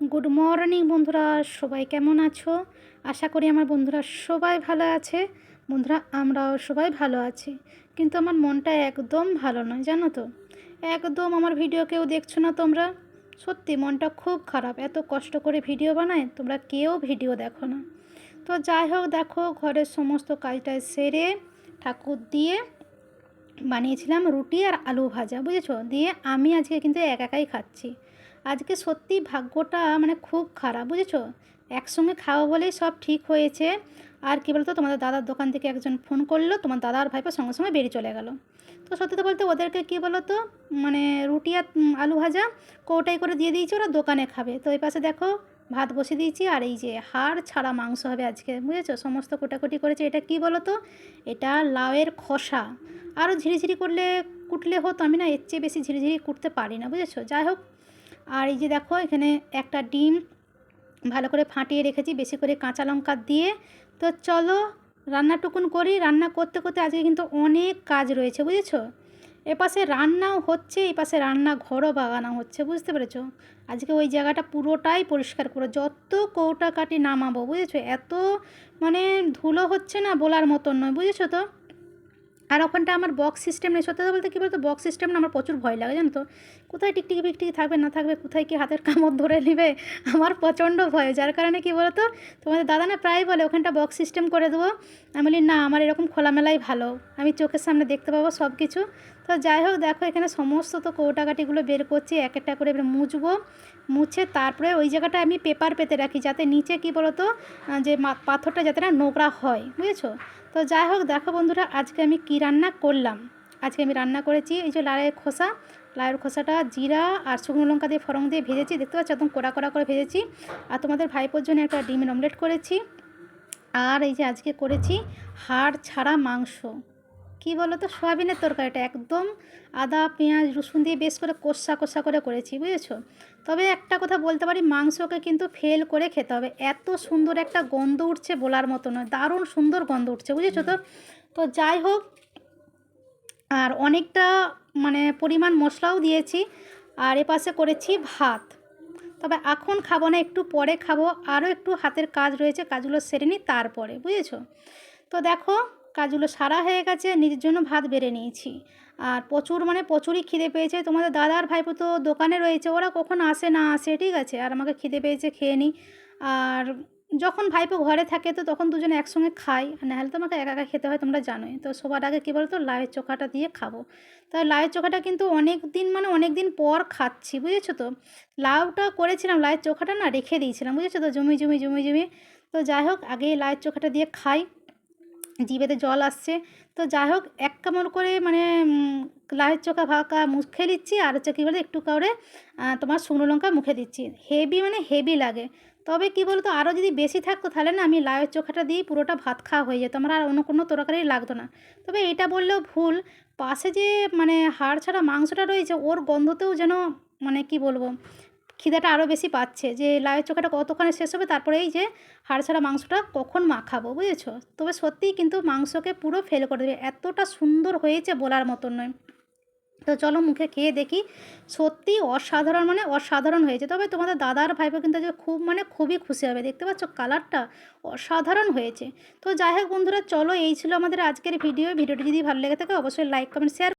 Good morning বন্ধুরা। সবাই কেমন আছো? আশা করি আমার বন্ধুরা সবাই ভালো আছে। বন্ধুরা, আমরাও সবাই ভালো আছি। কিন্তু আমার মনটা একদম ভালো নয়, জানো তো? একদম আমার ভিডিও কেউ দেখছ না তোমরা? সত্যি, মনটা খুব খারাপ। এত কষ্ট করে ভিডিও বানায়, তোমরা কেউ ভিডিও দেখো না। তো যাই হোক, দেখো, ঘরের সমস্ত কাজটা সেরে ঠাকুর দিয়ে বানিয়েছিলাম রুটি আর আলু ভাজা, বুঝেছ? দিয়ে আমি আজকে কিন্তু এক একাই খাচ্ছি। আজকে সত্যি ভাগ্যটা মানে খুব খারাপ, বুঝেছ? একসঙ্গে খাওয়া বলেই সব ঠিক হয়েছে। আর কী বলতো, তোমাদের দাদার দোকান থেকে একজন ফোন করল, তোমার দাদা আর ভাইপো সঙ্গে সঙ্গে বেরিয়ে চলে গেলো। তো সত্যি বলতে ওদেরকে কী বলো তো মানে রুটি আর আলু ভাজা কৌটাই করে দিয়ে দিয়েছি, ওরা দোকানে খাবে। তো এই পাশে দেখো, ভাত বসিয়ে দিয়েছি, আর এই যে হাড় ছাড়া মাংস হবে আজকে, বুঝেছ? সমস্ত কোটাকুটি করেছে। এটা কি বলো তো এটা লাউয়ের খোসা। আরও ঝিরিঝিরি করলে, কুটলে হতো, আমি না এর চেয়ে বেশি ঝিরিঝিরি কুটতে পারি না, বুঝেছ? যাই হোক আর এই যে দেখো, এখানে একটা ডিম ভালো করে ফাটিয়ে রেখেছি, বেশি করে কাঁচা লঙ্কা দিয়ে। তো চলো, রান্নাটুকুন করি। রান্না করতে করতে আজকে কিন্তু অনেক কাজ রয়েছে, বুঝেছ? এপাশে রান্নাও হচ্ছে, এই পাশে রান্না ঘরও বাগানো হচ্ছে, বুঝতে পেরেছ? আজকে ওই জায়গাটা পুরোটাই পরিষ্কার করে, যত কৌটা কাটি নামাবো, বুঝেছ? এত মানে ধুলো হচ্ছে না বলার মতন নয়, বুঝেছ তো? আর ওখানটা আমার বক্স সিস্টেম নেই। সত্যি বলতে কী বলতো বক্স সিস্টেম না আমার প্রচুর ভয় লাগে, জানো তো। কোথায় টিকটিকি ফিকটিকি থাকবে, না থাকবে, কোথায় কি হাতের কামড় ধরে নেবে, আমার প্রচণ্ড ভয়। যার কারণে কী বলতো, তোমাদের দাদা না প্রায় বলে, ওখানটা বক্স সিস্টেম করে দেবো। আমি বলি, না, আমার এরকম খোলামেলাই ভালো। আমি চোখের সামনে দেখতে পাবো সব কিছু তো যাই হোক, দেখো, এখানে সমস্ত তো কৌটাকাটিগুলো বের করছি, এক একটা করে এবার মুছবো, মুছে তারপরে ওই জায়গাটা আমি পেপার পেতে রাখি, যাতে নিচে কী বলতো যে পাথরটা যাতে না নোংরা হয়, বুঝেছ? তো যাই হোক, দেখো বন্ধুরা, আজকে আমি কি রান্না করলাম। আজকে আমি রান্না করেছি, এই যে লালের খোসা। লালের খোসাটা জিরা আর শুকনো লঙ্কা দিয়ে ফরং দিয়ে ভেজেছি। দেখতে পাচ্ছ একদম কোড়া কোড়া করে ভেজেছি। আর তোমাদের ভাইপোর জন্য একটা ডিমের অমলেট করেছি। আর এই যে আজকে করেছি হাড় ছাড়া মাংস। কি বলো তো সয়াবিনের তরকারিটা একদম আদা, পেঁয়াজ, রসুন দিয়ে বেশ করে কষা কষা করে করেছি, বুঝেছ? তবে একটা কথা বলতে পারি, মাংসকে কিন্তু ফেল করে খেতে হবে। এত সুন্দর একটা গন্ধ উঠছে বলার মতো নয়। দারুণ সুন্দর গন্ধ উঠছে, বুঝেছ তো? তো যাই হোক আর অনেকটা মানে পরিমাণ মশলাও দিয়েছি আর এপাশে করেছি ভাত। তবে এখন খাব না, একটু পরে খাব। আরও একটু হাতের কাজ রয়েছে, কাজগুলো সেরে নিই তারপরে, বুঝেছ? তো দেখো, কাজগুলো সারা হয়ে গেছে, নিজের জন্য ভাত বেড়ে নিয়েছি। আর প্রচুর মানে প্রচুরই খিদে পেয়েছে। তোমাদের দাদার ভাইপো তো দোকানে রয়েছে, ওরা কখন আসে না আসে, ঠিক আছে? আর আমাকে খিদে পেয়েছে, খেয়ে নিই। আর যখন ভাইপো ঘরে থাকে তো তখন দুজনে একসঙ্গে খাই আর নাহলে তো আমাকে একা একা খেতে হয় তোমরা জানোই। তো সবার আগে কী বলতো? লাউয়ের চোখাটা দিয়ে খাব। তো লাউয়ের চোখাটা কিন্তু অনেক দিন মানে অনেক দিন পর খাচ্ছি বুঝেছ তো? লাউটা করেছিলাম লাউয়ের চোখাটা না রেখে দিয়েছিলাম বুঝেছ তো? জমি জমি জমি জমি। তো যাই হোক আগে লাউয়ের চোখাটা দিয়ে খাই। জিভেতে জল আসছে। তো যাই হোক এক কামড় করে মানে উম, লাউয়ের চোখা ভাকা মুখে দিচ্ছি আর হচ্ছে কী বলে একটু কাউরে তোমার শুকনো লঙ্কা মুখে দিচ্ছি। হেভি মানে হেভি লাগে। তবে কি বলতো আরও যদি বেশি থাকতো তাহলে না আমি লাউয়ের চোখাটা দিয়ে পুরোটা ভাত খাওয়া হয়ে যেত। আমার আর অন্য কোনো তরকারি লাগতো না। তবে এটা বললেও ভুল। পাশে যে মানে হাড় ছাড়া মাংসটা রয়েছে, ওর গন্ধতেও যেন মানে কি বলব, খিদাটা আরও বেশি পাচ্ছে যে লাউয়ের চোখাটা কতক্ষণে শেষ হবে তারপরে এই যে হাড় ছাড়া মাংসটা কখন মাখাবো, বুঝেছ? তবে সত্যিই কিন্তু মাংসকে পুরো ফেল করে দেবে। এতটা সুন্দর হয়েছে বলার মতন নয়। তো চলো মুখে খেয়ে দেখি। সত্যি অসাধারণ মানে অসাধারণ হয়েছে। তবে তোমাদের দাদার ভাইপো কিন্তু খুব মানে খুবই খুশি হবে। দেখতে পাচ্ছ কালারটা অসাধারণ হয়েছে। তো যাই হোক বন্ধুরা, চলো এই ছিল আমাদের আজকের ভিডিও। ভিডিওটি যদি ভালো লেগে থাকে, অবশ্যই লাইক কমেন্ট শেয়ার